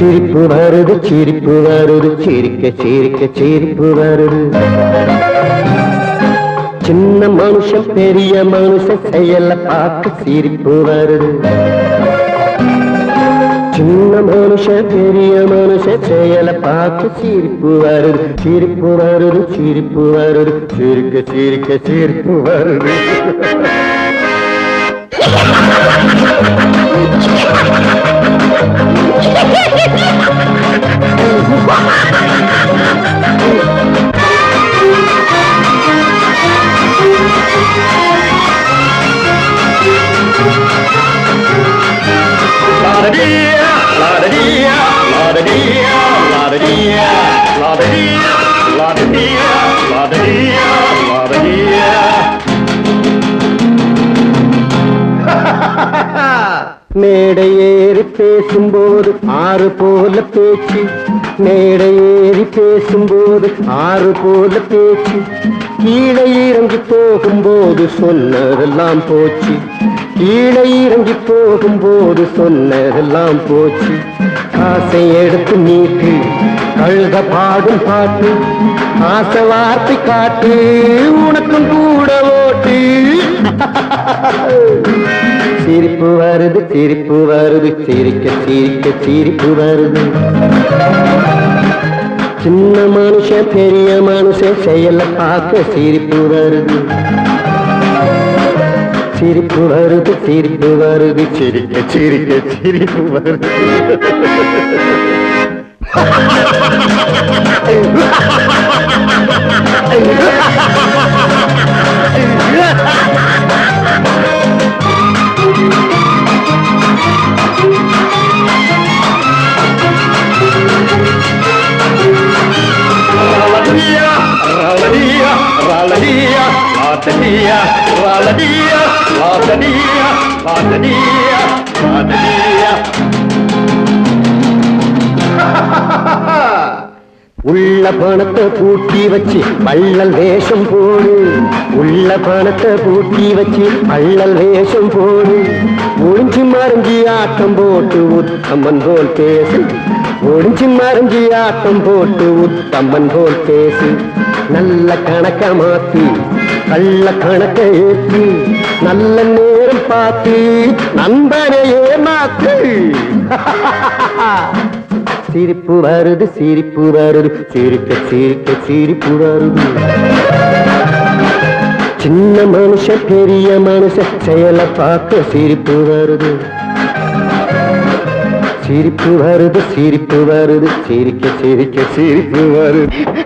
சிரிப்பு வருது சிரிப்பு வருது சிரிக்க சிரிக்க சிரிப்பு வருது சின்ன மனுஷன் பெரிய மனுஷன் செயல பார்க்க சிரிப்பு வருது சின்ன மனுஷன் பெரிய மனுஷன் செயல பார்க்க சிரிப்பு வருது சிரிப்பு வருது சிரிப்பு வருது சிரிக்க சிரிக்க சிரிப்பு வருது மேடை ஏறி பேசும்போது ஆறு போல பேச்சு. மேடை ஏறி பேசும்போது ஆறு போல பேச்சு. கீழே இறங்கி போகும்போது சொன்னதெல்லாம் போச்சு. கீழே இறங்கி போகும்போது சொன்னதெல்லாம் போச்சு. காசை எடுத்து நீட்டு கழுத பாடும் பாட்டு ஆசை வார்த்தை காட்டு உனக்கும் கூட ஓட்டு. சிரிப்பு வருது சிரிப்பு வருது சிரிக்க சிரிக்க சிரிப்பு வருது. சின்ன மனுஷன் பெரிய மனுஷன் செயல பார்க்க சிரிப்பு வருது. சிரிப்பு வருது சிரிப்பு வருது. சிரிக்க சிரிக்க சிரிப்பு வருது. raladia, raladia, raladia, raladia, raladia. உள்ள பணத்தை பூட்டி வச்சு பள்ளல் வேஷம் போடு. உள்ள பணத்தை பூட்டி வச்சு பள்ளல் வேஷம் போடு. ஒழிஞ்சு மறைஞ்சி ஆட்டம் போட்டு உத்தமன் போல் பேசு. ஒழிஞ்சு மறைஞ்சி ஆட்டம் போட்டு உத்தமன் போல் பேசு. நல்ல கணக்க மாத்தி கள்ள கணக்க ஏற்றி நல்ல நேரம் பார்த்து நண்பனையே மாத்து. சிரிப்பு வருது சிரிப்பு வருது. சிரிக்க சிரிக்க சிரிப்பு வருது. சின்ன மனுஷன் பெரிய மனுஷன் செயலை பார்க்க சிரிப்பு வருது. சிரிப்பு வருது சிரிப்பு வருது. சிரிக்க சிரிக்க சிரிப்பு வருது.